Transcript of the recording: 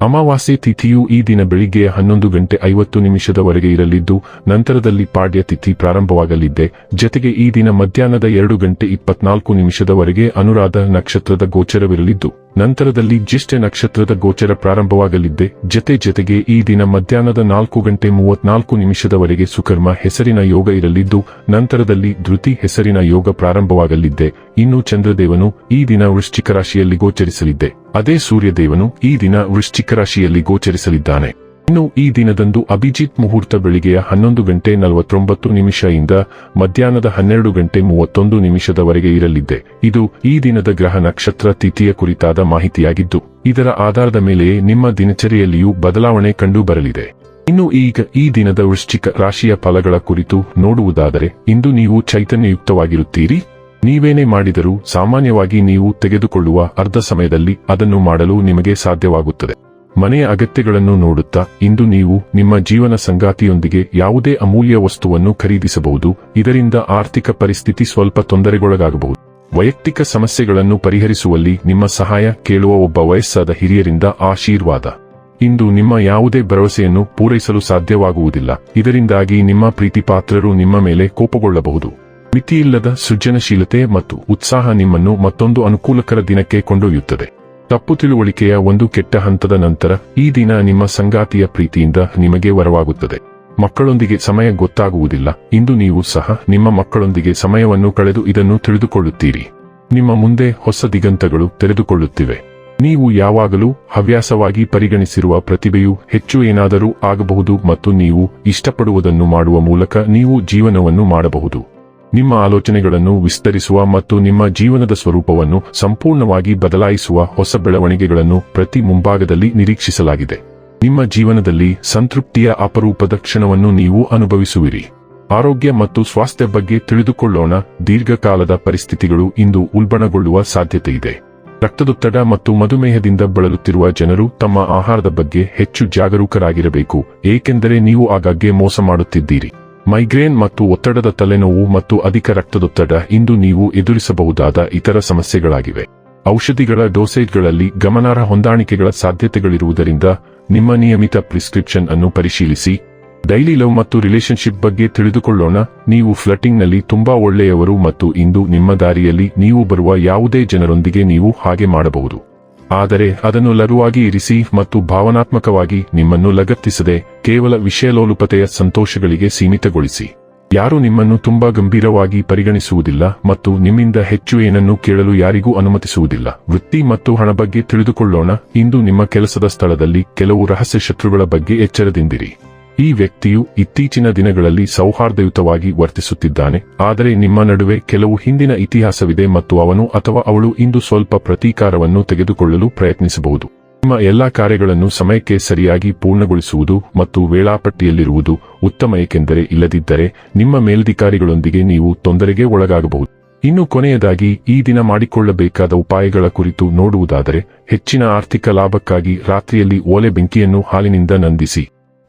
ಅಮಾವಾಸ್ಯೆ ತಿಥಿಯು ಈ ದಿನ ಬೆಳಿಗ್ಗೆ ಹನ್ನೊಂದು ಗಂಟೆ ಐವತ್ತು ನಿಮಿಷದವರೆಗೆ ಇರಲಿದ್ದು, ನಂತರದಲ್ಲಿ ಪಾಡ್ಯ ತಿಥಿ ಪ್ರಾರಂಭವಾಗಲಿದೆ. ಜತೆಗೆ ಈ ದಿನ ಮಧ್ಯಾಹ್ನದ ಎರಡು ಗಂಟೆ ಇಪ್ಪತ್ನಾಲ್ಕು ನಿಮಿಷದವರೆಗೆ ಅನುರಾಧ ನಕ್ಷತ್ರದ ಗೋಚರವಿರಲಿದ್ದು. ನಂತರದಲ್ಲಿ ಜ್ಯೇಷ್ಠ ನಕ್ಷತ್ರದ ಗೋಚರ ಪ್ರಾರಂಭವಾಗಲಿದ್ದೆ. ಜತೆ ಜತೆಗೆ ಈ ದಿನ ಮಧ್ಯಾಹ್ನದ ನಾಲ್ಕು ಗಂಟೆ ಮೂವತ್ನಾಲ್ಕು ನಿಮಿಷದವರೆಗೆ ಸುಕರ್ಮ ಹೆಸರಿನ ಯೋಗ ಇರಲಿದ್ದು, ನಂತರದಲ್ಲಿ ಧೃತಿ ಹೆಸರಿನ ಯೋಗ ಪ್ರಾರಂಭವಾಗಲಿದ್ದೆ. ಇನ್ನು ಚಂದ್ರದೇವನು ಈ ದಿನ ವೃಶ್ಚಿಕ ರಾಶಿಯಲ್ಲಿ ಗೋಚರಿಸಲಿದ್ದೆ. ಅದೇ ಸೂರ್ಯದೇವನು ಈ ದಿನ ವೃಶ್ಚಿಕ ರಾಶಿಯಲ್ಲಿ ಗೋಚರಿಸಲಿದ್ದಾನೆ. ಇನ್ನು ಈ ದಿನದಂದು ಅಭಿಜಿತ್ ಮುಹೂರ್ತ ಬೆಳಿಗ್ಗೆಯ ಹನ್ನೊಂದು ಗಂಟೆ ನಲವತ್ತೊಂಬತ್ತು ನಿಮಿಷದಿಂದ ಮಧ್ಯಾಹ್ನದ ಹನ್ನೆರಡು ಗಂಟೆ ಮೂವತ್ತೊಂದು ನಿಮಿಷದವರೆಗೆ ಇರಲಿದೆ. ಇದು ಈ ದಿನದ ಗ್ರಹ ನಕ್ಷತ್ರ ತಿಥಿಯ ಕುರಿತಾದ ಮಾಹಿತಿಯಾಗಿದ್ದು, ಇದರ ಆಧಾರದ ಮೇಲೆಯೇ ನಿಮ್ಮ ದಿನಚರಿಯಲ್ಲಿಯೂ ಬದಲಾವಣೆ ಕಂಡು ಬರಲಿದೆ ಇನ್ನು ಈಗ ಈ ದಿನದ ವೃಶ್ಚಿಕ ರಾಶಿಯ ಫಲಗಳ ಕುರಿತು ನೋಡುವುದಾದರೆ, ಇಂದು ನೀವು ಚೈತನ್ಯಯುಕ್ತವಾಗಿರುತ್ತೀರಿ. ನೀವೇನೇ ಮಾಡಿದರೂ ಸಾಮಾನ್ಯವಾಗಿ ನೀವು ತೆಗೆದುಕೊಳ್ಳುವ ಅರ್ಧ ಸಮಯದಲ್ಲಿ ಅದನ್ನು ಮಾಡಲು ನಿಮಗೆ ಸಾಧ್ಯವಾಗುತ್ತದೆ. ಮನೆಯ ಅಗತ್ಯಗಳನ್ನು ನೋಡುತ್ತಾ ಇಂದು ನೀವು ನಿಮ್ಮ ಜೀವನ ಸಂಗಾತಿಯೊಂದಿಗೆ ಯಾವುದೇ ಅಮೂಲ್ಯ ವಸ್ತುವನ್ನು ಖರೀದಿಸಬಹುದು. ಇದರಿಂದ ಆರ್ಥಿಕ ಪರಿಸ್ಥಿತಿ ಸ್ವಲ್ಪ ತೊಂದರೆಗೊಳಗಾಗಬಹುದು. ವೈಯಕ್ತಿಕ ಸಮಸ್ಯೆಗಳನ್ನು ಪರಿಹರಿಸುವಲ್ಲಿ ನಿಮ್ಮ ಸಹಾಯ ಕೇಳುವ ಒಬ್ಬ ವಯಸ್ಸಾದ ಹಿರಿಯರಿಂದ ಆಶೀರ್ವಾದ. ಇಂದು ನಿಮ್ಮ ಯಾವುದೇ ಭರವಸೆಯನ್ನು ಪೂರೈಸಲು ಸಾಧ್ಯವಾಗುವುದಿಲ್ಲ. ಇದರಿಂದಾಗಿ ನಿಮ್ಮ ಪ್ರೀತಿಪಾತ್ರರು ನಿಮ್ಮ ಮೇಲೆ ಕೋಪಗೊಳ್ಳಬಹುದು. ಮಿತಿಯಿಲ್ಲದ ಸೃಜನಶೀಲತೆ ಮತ್ತು ಉತ್ಸಾಹ ನಿಮ್ಮನ್ನು ಮತ್ತೊಂದು ಅನುಕೂಲಕರ ದಿನಕ್ಕೆ ಕೊಂಡೊಯ್ಯುತ್ತದೆ. ತಪ್ಪು ತಿಳುವಳಿಕೆಯ ಒಂದು ಕೆಟ್ಟ ಹಂತದ ನಂತರ, ಈ ದಿನ ನಿಮ್ಮ ಸಂಗಾತಿಯ ಪ್ರೀತಿಯಿಂದ ನಿಮಗೆ ವರವಾಗುತ್ತದೆ. ಮಕ್ಕಳೊಂದಿಗೆ ಸಮಯ ಗೊತ್ತಾಗುವುದಿಲ್ಲ. ಇಂದು ನೀವು ಸಹ ನಿಮ್ಮ ಮಕ್ಕಳೊಂದಿಗೆ ಸಮಯವನ್ನು ಕಳೆದು ಇದನ್ನು ತಿಳಿದುಕೊಳ್ಳುತ್ತೀರಿ. ನಿಮ್ಮ ಮುಂದೆ ಹೊಸ ದಿಗಂತಗಳು ತೆರೆದುಕೊಳ್ಳುತ್ತಿವೆ. ನೀವು ಯಾವಾಗಲೂ ಹವ್ಯಾಸವಾಗಿ ಪರಿಗಣಿಸಿರುವ ಪ್ರತಿಭೆಯು ಹೆಚ್ಚು ಏನಾದರೂ ಆಗಬಹುದು ಮತ್ತು ನೀವು ಇಷ್ಟಪಡುವುದನ್ನು ಮಾಡುವ ಮೂಲಕ ನೀವು ಜೀವನವನ್ನು ಮಾಡಬಹುದು. ನಿಮ್ಮ ಆಲೋಚನೆಗಳನ್ನು ವಿಸ್ತರಿಸುವ ಮತ್ತು ನಿಮ್ಮ ಜೀವನದ ಸ್ವರೂಪವನ್ನು ಸಂಪೂರ್ಣವಾಗಿ ಬದಲಾಯಿಸುವ ಹೊಸ ಬೆಳವಣಿಗೆಗಳನ್ನು ಪ್ರತಿ ಮುಂಭಾಗದಲ್ಲಿ ನಿರೀಕ್ಷಿಸಲಾಗಿದೆ. ನಿಮ್ಮ ಜೀವನದಲ್ಲಿ ಸಂತೃಪ್ತಿಯ ಅಪರೂಪದ ಕ್ಷಣವನ್ನು ನೀವು ಅನುಭವಿಸುವಿರಿ. ಆರೋಗ್ಯ ಮತ್ತು ಸ್ವಾಸ್ಥ್ಯ ಬಗ್ಗೆ ತಿಳಿದುಕೊಳ್ಳೋಣ. ದೀರ್ಘಕಾಲದ ಪರಿಸ್ಥಿತಿಗಳು ಇಂದು ಉಲ್ಬಣಗೊಳ್ಳುವ ಸಾಧ್ಯತೆಯಿದೆ ರಕ್ತದೊತ್ತಡ ಮತ್ತು ಮಧುಮೇಹದಿಂದ ಬಳಲುತ್ತಿರುವ ಜನರು ತಮ್ಮ ಆಹಾರದ ಬಗ್ಗೆ ಹೆಚ್ಚು ಜಾಗರೂಕರಾಗಿರಬೇಕು, ಏಕೆಂದರೆ ನೀವು ಆಗಾಗ್ಗೆ ಮೋಸ ಮಾಡುತ್ತಿದ್ದೀರಿ. ಮೈಗ್ರೇನ್ ಮತ್ತು ಒತ್ತಡದ ತಲೆನೋವು ಮತ್ತು ಅಧಿಕ ರಕ್ತದೊತ್ತಡ ಇಂದು ನೀವು ಎದುರಿಸಬಹುದಾದ ಇತರ ಸಮಸ್ಯೆಗಳಾಗಿವೆ. ಔಷಧಿಗಳ ಡೋಸೇಜ್ಗಳಲ್ಲಿ ಗಮನಾರ್ಹ ಹೊಂದಾಣಿಕೆಗಳ ಸಾಧ್ಯತೆಗಳಿರುವುದರಿಂದ ನಿಮ್ಮ ನಿಯಮಿತ ಪ್ರಿಸ್ಕ್ರಿಪ್ಷನ್ ಅನ್ನು ಪರಿಶೀಲಿಸಿ. ಡೈಲಿ ಲವ್ ಮತ್ತು ರಿಲೇಶನ್ಶಿಪ್ ಬಗ್ಗೆ ತಿಳಿದುಕೊಳ್ಳೋಣ. ನೀವು ಫ್ಲಟಿಂಗ್ನಲ್ಲಿ ತುಂಬಾ ಒಳ್ಳೆಯವರು ಮತ್ತು ಇಂದು ನಿಮ್ಮ ದಾರಿಯಲ್ಲಿ ನೀವು ಬರುವ ಯಾವುದೇ ಜನರೊಂದಿಗೆ ನೀವು ಹಾಗೆ ಮಾಡಬಹುದು. ಆದರೆ ಅದನ್ನು ಲಘುವಾಗಿ ಇರಿಸಿ ಮತ್ತು ಭಾವನಾತ್ಮಕವಾಗಿ ನಿಮ್ಮನ್ನು ಲಗತ್ತಿಸದೆ ಕೇವಲ ವಿಷಯಲೋಲುಪತೆಯ ಸಂತೋಷಗಳಿಗೆ ಸೀಮಿತಗೊಳಿಸಿ. ಯಾರು ನಿಮ್ಮನ್ನು ತುಂಬಾ ಗಂಭೀರವಾಗಿ ಪರಿಗಣಿಸುವುದಿಲ್ಲ ಮತ್ತು ನಿಮ್ಮಿಂದ ಹೆಚ್ಚು ಏನನ್ನು ಕೇಳಲು ಯಾರಿಗೂ ಅನುಮತಿಸುವುದಿಲ್ಲ. ವೃತ್ತಿ ಮತ್ತು ಹಣ ಬಗ್ಗೆ ತಿಳಿದುಕೊಳ್ಳೋಣ. ಇಂದು ನಿಮ್ಮ ಕೆಲಸದ ಸ್ಥಳದಲ್ಲಿ ಕೆಲವು ರಹಸ್ಯ ಶತ್ರುಗಳ ಬಗ್ಗೆ ಎಚ್ಚರದಿಂದಿರಿ. ಈ ವ್ಯಕ್ತಿಯು ಇತ್ತೀಚಿನ ದಿನಗಳಲ್ಲಿ ಸೌಹಾರ್ದಯುತವಾಗಿ ವರ್ತಿಸುತ್ತಿದ್ದಾನೆ, ಆದರೆ ನಿಮ್ಮ ನಡುವೆ ಕೆಲವು ಹಿಂದಿನ ಇತಿಹಾಸವಿದೆ ಮತ್ತು ಅವನು ಅಥವಾ ಅವಳು ಇಂದು ಸ್ವಲ್ಪ ಪ್ರತೀಕಾರವನ್ನು ತೆಗೆದುಕೊಳ್ಳಲು ಪ್ರಯತ್ನಿಸಬಹುದು. ನಿಮ್ಮ ಎಲ್ಲಾ ಕಾರ್ಯಗಳನ್ನು ಸಮಯಕ್ಕೆ ಸರಿಯಾಗಿ ಪೂರ್ಣಗೊಳಿಸುವುದು ಮತ್ತು ವೇಳಾಪಟ್ಟಿಯಲ್ಲಿರುವುದು ಉತ್ತಮ, ಏಕೆಂದರೆ ಇಲ್ಲದಿದ್ದರೆ ನಿಮ್ಮ ಮೇಲಧಿಕಾರಿಗಳೊಂದಿಗೆ ನೀವು ತೊಂದರೆಗೆ ಒಳಗಾಗಬಹುದು. ಇನ್ನು ಕೊನೆಯದಾಗಿ, ಈ ದಿನ ಮಾಡಿಕೊಳ್ಳಬೇಕಾದ ಉಪಾಯಗಳ ಕುರಿತು ನೋಡುವುದಾದರೆ, ಹೆಚ್ಚಿನ ಆರ್ಥಿಕ ಲಾಭಕ್ಕಾಗಿ ರಾತ್ರಿಯಲ್ಲಿ ಓಲೆ ಬೆಂಕಿಯನ್ನು ಹಾಲಿನಿಂದ ನಂದಿಸಿ.